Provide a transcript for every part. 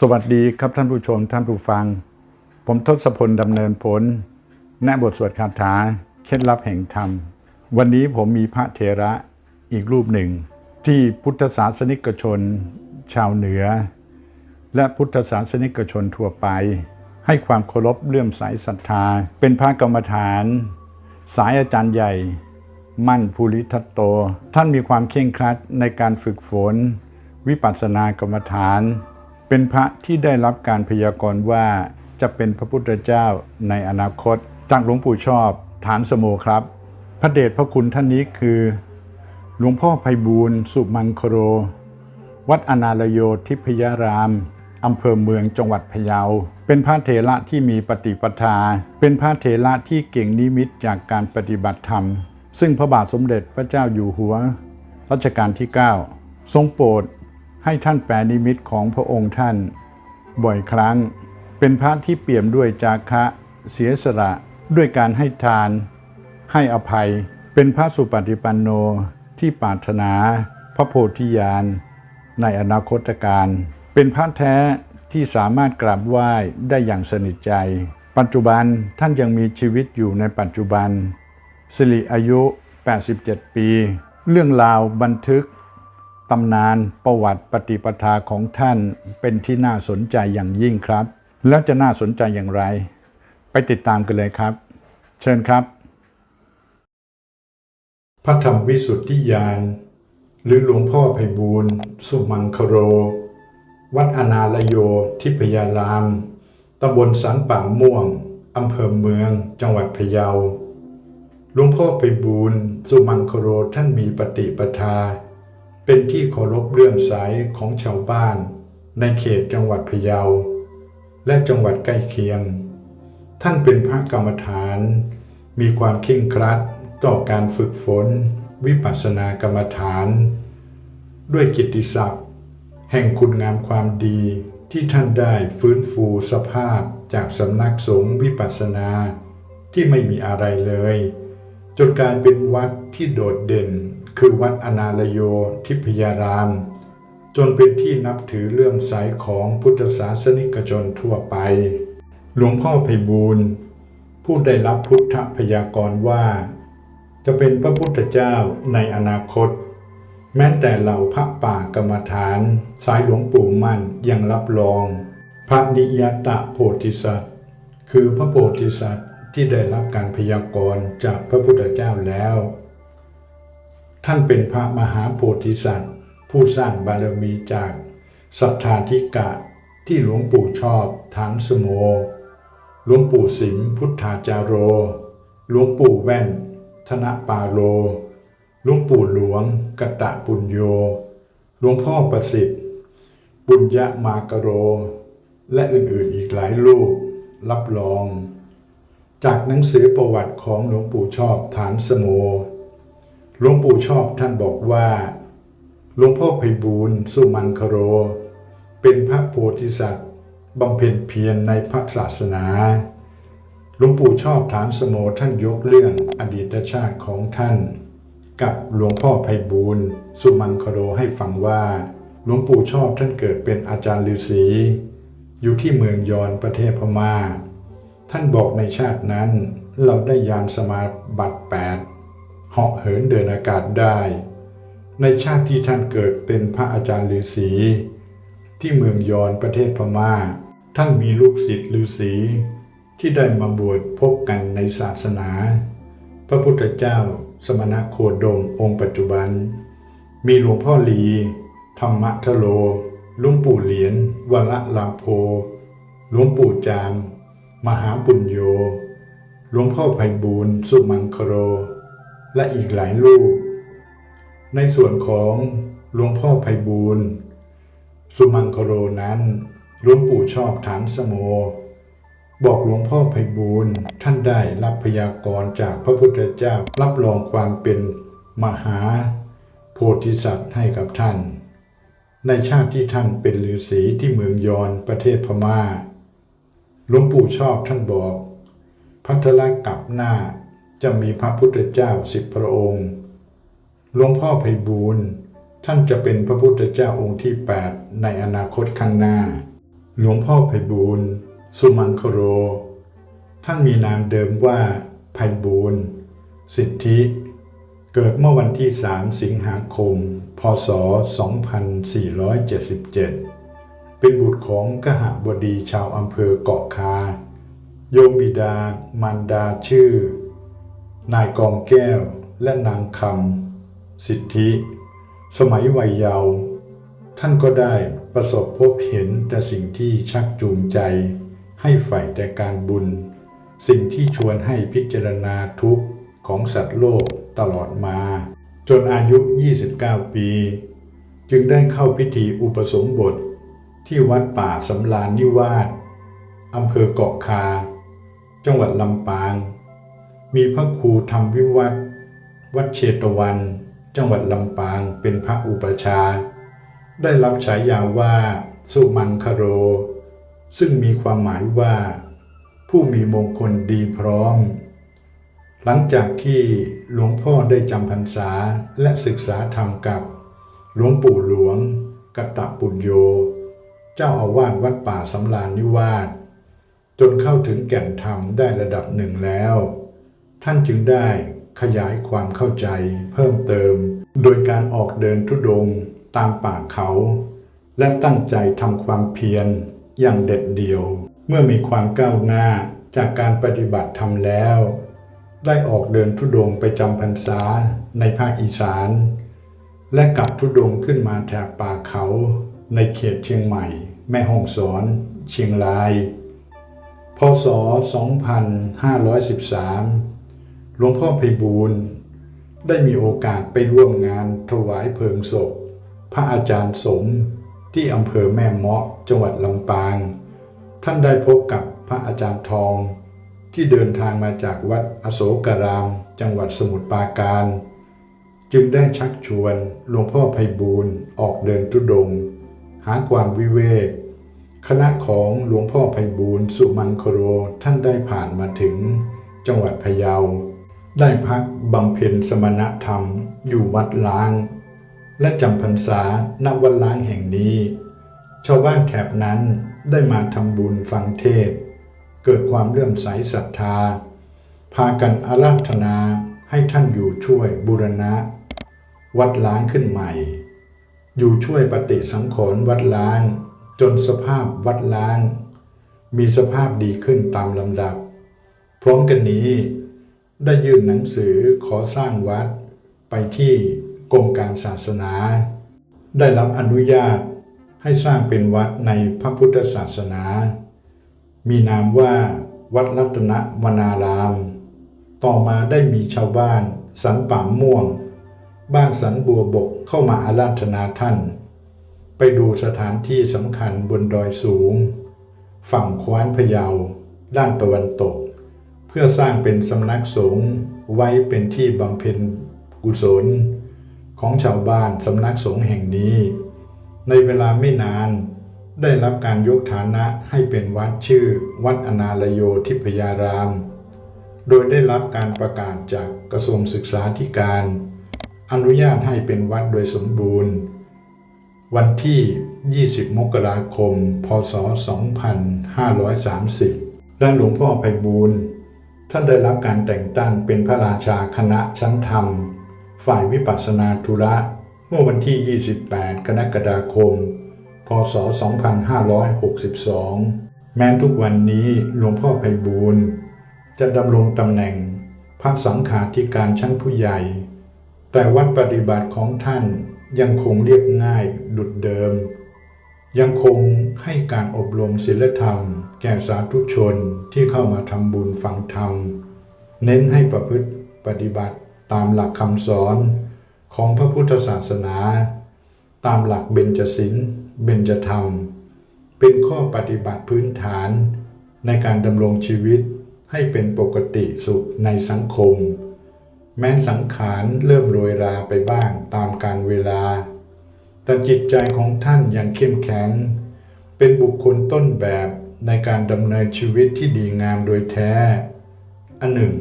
สวัสดีครับท่านผู้ชมท่านผู้ฟัง ผมทศพลดำเนินผลแนบทสวดคาถาเคล็ดลับแห่งธรรม วันนี้ผมมีพระเถระอีกรูปหนึ่ง ที่พุทธศาสนิกชน ชาวเหนือ และพุทธศาสนิกชนทั่วไป ให้ความเคารพเลื่อมใสศรัทธา เป็นพระกรรมฐาน สายอาจารย์ใหญ่ มั่นภูริทัตโต ท่านมีความเคร่งครัดในการฝึกฝน วิปัสสนากรรมฐาน เป็นพระที่ได้รับการพยากรณ์ว่าจะเป็นพระพุทธเจ้าในอนาคต จากหลวงปู่ชอบฐานสโมครับ พระเดชพระคุณท่านนี้คือ หลวงพ่อไพบูลย์สุมังคโร วัดอนาลโยทิพยารามอำเภอเมืองจังหวัดพะเยา เป็นพระเถระที่มีปฏิปทา เป็นพระเถระที่เก่งนิมิตจากการปฏิบัติธรรม ซึ่งพระบาทสมเด็จพระเจ้าอยู่หัว รัชกาลที่ 9 ทรงโปรด ให้ท่านแปลนิมิตของพระองค์ท่าน บ่อยครั้ง เป็นพระที่เปี่ยมด้วยจาคะเสียสละด้วยการให้ทาน ให้อภัย เป็นพระสุปฏิปันโนที่ปรารถนา พระโพธิญาณในอนาคตการ เป็นพระแท้ที่สามารถกราบไหว้ได้อย่างสนิทใจ ปัจจุบันท่านยังมีชีวิตอยู่ในปัจจุบันสิริอายุ 87 ปี เรื่องราวบันทึก ตำนานประวัติปฏิปทาของท่านเป็นที่น่าสนใจอย่างยิ่งครับ แล้วจะน่าสนใจอย่างไร ไปติดตามกันเลยครับ เชิญครับ พระธรรมวิสุทธิยานหรือหลวงพ่อไพบูลย์สุมังคโร วัดอนาลโยทิพยารามตำบลสันป่าม่วงอำเภอเมือง จังหวัดพะเยาหลวงพ่อไพบูลย์สุมังคโรท่านมีปฏิปทา เป็นที่เคารพเลื่อมใสของชาวบ้าน ในเขตจังหวัดพะเยา และจังหวัดใกล้เคียง ท่านเป็นพระกรรมฐาน มีความเคร่งครัดต่อการฝึกฝน วิปัสสนากรรมฐาน ด้วยกิตติศัพท์ แห่งคุณงามความดีที่ท่านได้ฟื้นฟูสภาพจากสำนักสงฆ์วิปัสสนาที่ไม่มีอะไรเลย จนกายเป็นวัดที่โดดเด่น คือวัดอนาลโยทิพยาราม จนเป็นที่นับถือเลื่อมใสของพุทธศาสนิกชนทั่วไป หลวงพ่อไพบูลย์ผู้ได้รับพุทธพยากรณ์ว่า จะเป็นพระพุทธเจ้าในอนาคต แม้แต่เหล่าพระป่ากรรมฐาน สายหลวงปู่มั่นยังรับรอง พระนิยตะโพธิสัตว์ คือพระโพธิสัตว์ที่ได้รับการพยากรณ์จากพระพุทธเจ้าแล้ว ท่านเป็นพระมหาโพธิสัตว์ ผู้สร้างบารมีจากศรัทธาธิกะที่หลวงปู่ชอบฐานสโมหลวงปู่สิมพุทธาจาโร หลวงปู่แว่น ธนปาโลหลวงปู่หลวงกตะปุญโย หลวงพ่อประสิทธิ์ ปุญญมากโร และอื่นๆอีกหลายรูป รับรอง จากหนังสือประวัติของหลวงปู่ชอบฐานสโม หลวงปู่ชอบท่านบอกว่าหลวงพ่อไพบูลสุมังคโร เป็นพระโพธิสัตว์บำเพ็ญเพียรในพระศาสนาหลวงปู่ชอบฐานสโมท่านยกเรื่องอดีตชาติของท่าน กับหลวงพ่อไพบูลสุมังคโรให้ฟังว่าหลวงปู่ชอบท่านเกิดเป็นอาจารย์ฤาษีอยู่ที่เมืองยอนประเทศพม่า ท่านบอกในชาตินั้นเราได้ยานสมาบัติแปด เหาะเหินเดินอากาศได้ ในชาติที่ท่านเกิดเป็นพระอาจารย์ฤาษีที่เมืองยอนประเทศพม่า ท่านมีลูกศิษย์ฤาษีที่ได้มาบวชพบกันในศาสนา พระพุทธเจ้าสมณโคดมองค์ปัจจุบัน มีหลวงพ่อหลี ธรรมทะโลหลวงปู่เหรียญวละลาโพหลวงปู่จาม มหาปุญโยหลวงพ่อไพบูลสุมังคโร และอีกหลายรูป ในส่วนของหลวงพ่อไพบูลย์สุมังคโรนั้นหลวงปู่ชอบฐานสโม บอกหลวงพ่อไพบูลย์ท่านได้รับพยากรณ์จากพระพุทธเจ้ารับรองความเป็นมหาโพธิสัตว์ให้กับท่าน ในชาติที่ท่านเป็นฤาษีที่เมืองยอนประเทศพม่าหลวงปู่ชอบท่านบอก พัทละกับหน้า จะมีพระพุทธเจ้าสิบพระองค์ หลวงพ่อไพบูลท่านจะเป็นพระพุทธเจ้าองค์ที่ 8 ในอนาคตข้างหน้า หลวงพ่อไพบูลสุมังคโร ท่านมีนามเดิมว่าไพบูลสิทธิ เกิดเมื่อวันที่ 3 สิงหาคม พศ 2477 เป็นบุตรของกหบดีชาวอำเภอเกาะคา โยมบิดามารดาชื่อ นายกองแก้วและนางคำสิทธิ สมัยวัยเยาว์ท่านก็ได้ประสบพบเห็นแต่สิ่งที่ชักจูงใจ ให้ใฝ่แต่การบุญ สิ่งที่ชวนให้พิจารณาทุกข์ของสัตว์โลกตลอดมา จนอายุ 29 ปี จึงได้เข้าพิธีอุปสมบทที่วัดป่าสำลานนิวาสอำเภอเกาะคา จังหวัดลำปาง มีพระครูธรรมวิวัฒวัดเชตวัน จังหวัดลำปางเป็นพระอุปชา ได้รับฉายาว่า สุมังคโร ซึ่งมีความหมายว่า ผู้มีมงคลดีพร้อม หลังจากที่หลวงพ่อได้จำพรรษาและศึกษาธรรมกับ หลวงปู่หลวงกตปุญโย เจ้าอาวาสวัดป่าสำลานนิวาสจนเข้าถึงแก่นธรรมได้ระดับหนึ่งแล้ว ท่านจึงได้ขยายความเข้าใจเพิ่มเติม โดยการออกเดินทุดงค์ตามป่าเขา และตั้งใจทำความเพียรอย่างเด็ดเดี่ยว เมื่อมีความก้าวหน้าจากการปฏิบัติธรรมแล้ว ได้ออกเดินทุดงค์ไปจำพรรษาในภาคอีสาน และกลับทุดงค์ขึ้นมาแถบป่าเขาในเขตเชียงใหม่ แม่ฮ่องสอน เชียงราย พศ 2513 หลวงพ่อไพบูลได้มีโอกาสไปร่วมงานถวายเพลิงศพ พระอาจารย์สมที่อำเภอแม่เมาะจังหวัดลำปาง ท่านได้พบกับพระอาจารย์ทอง ที่เดินทางมาจากวัดอโศการาม จังหวัดสมุทรปราการ จึงได้ชักชวนหลวงพ่อไพบูลย์ออกเดินทุดง หาความวิเวกคณะของหลวงพ่อไพบูลย์สุมังคโรท่านได้ผ่านมาถึง จังหวัดพะเยา ได้พักบำเพ็ญสมณธรรมอยู่วัดล้าง และจำพรรษาณวัดล้างแห่งนี้ ชาวบ้านแถบนั้นได้มาทำบุญฟังเทศ เกิดความเลื่อมใสศรัทธา พากันอาราธนาให้ท่านอยู่ช่วยบูรณะ วัดล้างขึ้นใหม่ อยู่ช่วยปฏิสังขรณ์วัดล้าง จนสภาพวัดล้าง มีสภาพดีขึ้นตามลำดับ พร้อมกันนี้ ได้ยื่นหนังสือขอสร้างวัด ไปที่กรมการศาสนา ได้รับอนุญาตให้สร้างเป็นวัดในพระพุทธศาสนา มีนามว่าวัดรัตนวนาราม ต่อมาได้มีชาวบ้านสันป่าม่วง บ้านสันบัวบกเข้ามาอาราธนาท่าน ไปดูสถานที่สำคัญบนดอยสูง ฝั่งควานพะเยาด้านตะวันตก พื่อสร้างเป็นสำนักสงฆ์ไว้เป็นที่บำเพ็ญกุศล ของชาวบ้านสำนักสงฆ์แห่งนี้ ในเวลาไม่นานได้รับการยกฐานะให้เป็นวัดชื่อวัดอนาลโยทิพยาราม โดยได้รับการประกาศจากกระทรวงศึกษาธิการ อนุญาตให้เป็นวัดโดยสมบูรณ์ วันที่ 20 มกราคม พศ 2530และหลวงพ่อไพบูลย์ ท่านได้รับการแต่งตั้งเป็นพระราชาคณะชั้นธรรม ฝ่ายวิปัสสนาธุระเมื่อวันที่ 28 กรกฎาคม พศ 2562 แม้ทุกวันนี้หลวงพ่อไพบูลจะดำรงตำแหน่งพระสังฆาธิการชั้นผู้ใหญ่ แต่วัดปฏิบัติของท่านยังคงเรียบง่ายดุดเดิม ยังคงให้การอบรมศีลธรรม แก่สาธุชนที่เข้ามาทำบุญฟังธรรม เน้นให้ประพฤติปฏิบัติตามหลักคำสอนของพระพุทธศาสนา ตามหลักเบญจศีลเบญจธรรม เป็นข้อปฏิบัติพื้นฐานในการดำรงชีวิตให้เป็นปกติสุขในสังคม แม้สังขารเริ่มโรยราไปบ้างตามการเวลา แต่จิตใจของท่านยังเข้มแข็ง เป็นบุคคลต้นแบบในการดำเนินชีวิตที่ดีงามโดยแท้ อันหนึ่ง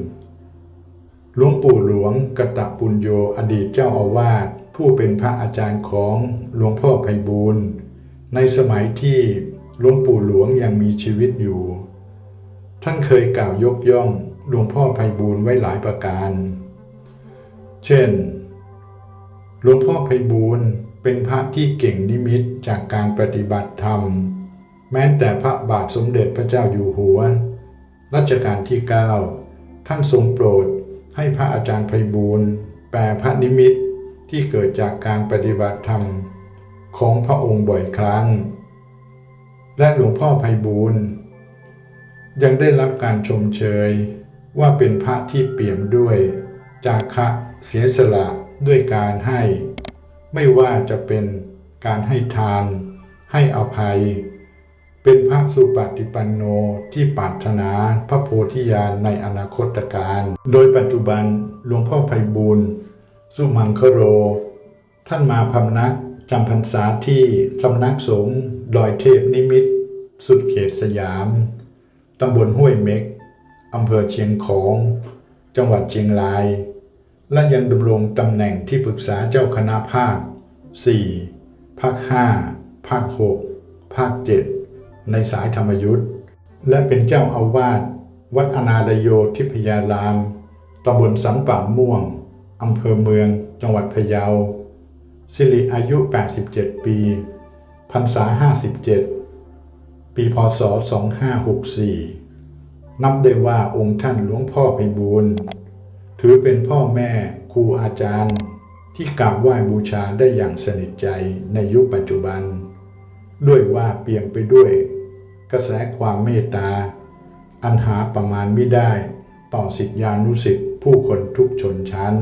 หลวงปู่หลวงกตปุญโยอดีตเจ้าอาวาสผู้เป็นพระอาจารย์ของหลวงพ่อไพบูลย์ในสมัยที่หลวงปู่หลวงยังมีชีวิตอยู่ ท่านเคยกล่าวยกย่องหลวงพ่อไพบูลย์ไว้หลายประการ เช่น หลวงพ่อไพบูลย์ เป็นพระที่เก่งนิมิตจากการปฏิบัติธรรม แม้แต่พระบาทสมเด็จพระเจ้าอยู่หัว รัชกาลที่ 9 ท่านทรงโปรดให้พระอาจารย์ไพบูลแปลพระนิมิตที่เกิดจากการปฏิบัติธรรม ของพระองค์บ่อยครั้ง และหลวงพ่อไพบูลยังได้รับการชมเชยว่าเป็นพระที่เปี่ยมด้วย จาคะเสียสละด้วยการให้ ไม่ว่าจะเป็นการให้ทาน ให้อภัย เป็นพระสุปฏิปันโนที่ปรารถนาพระโพธิญาณในอนาคตการ โดยปัจจุบันหลวงพ่อไพบูลสุมังคโร ท่านมาพำนักจำพรรษาที่สำนักสงฆ์ดอยเทพนิมิต สุดเขตสยาม ตำบลห้วยเม็ก อำเภอเชียงของ จังหวัดเชียงราย และยังดำรงตำแหน่งที่ปรึกษาเจ้าคณะภาค 4 ภาค 5 ภาค 6 ภาค 7 ในสายธรรมยุทธ์และเป็นเจ้าอาวาสวัดอนาลโยทิพยารามตำบลสันป่าม่วงอำเภอเมือง จังหวัดพะเยา สิริอายุ 87 ปี พรรษา 57 ปี พศ 2564 นับได้ว่าองค์ท่านหลวงพ่อไพบูลย์ ถือเป็นพ่อแม่ครูอาจารย์ ที่กราบไหว้บูชาได้อย่างสนิทใจในยุคปัจจุบัน ด้วยว่าเปี่ยมไปด้วย กระแสความเมตตา อันหาประมาณไม่ได้ต่อสิทธิานุสิทธิผู้คนทุกชนชั้น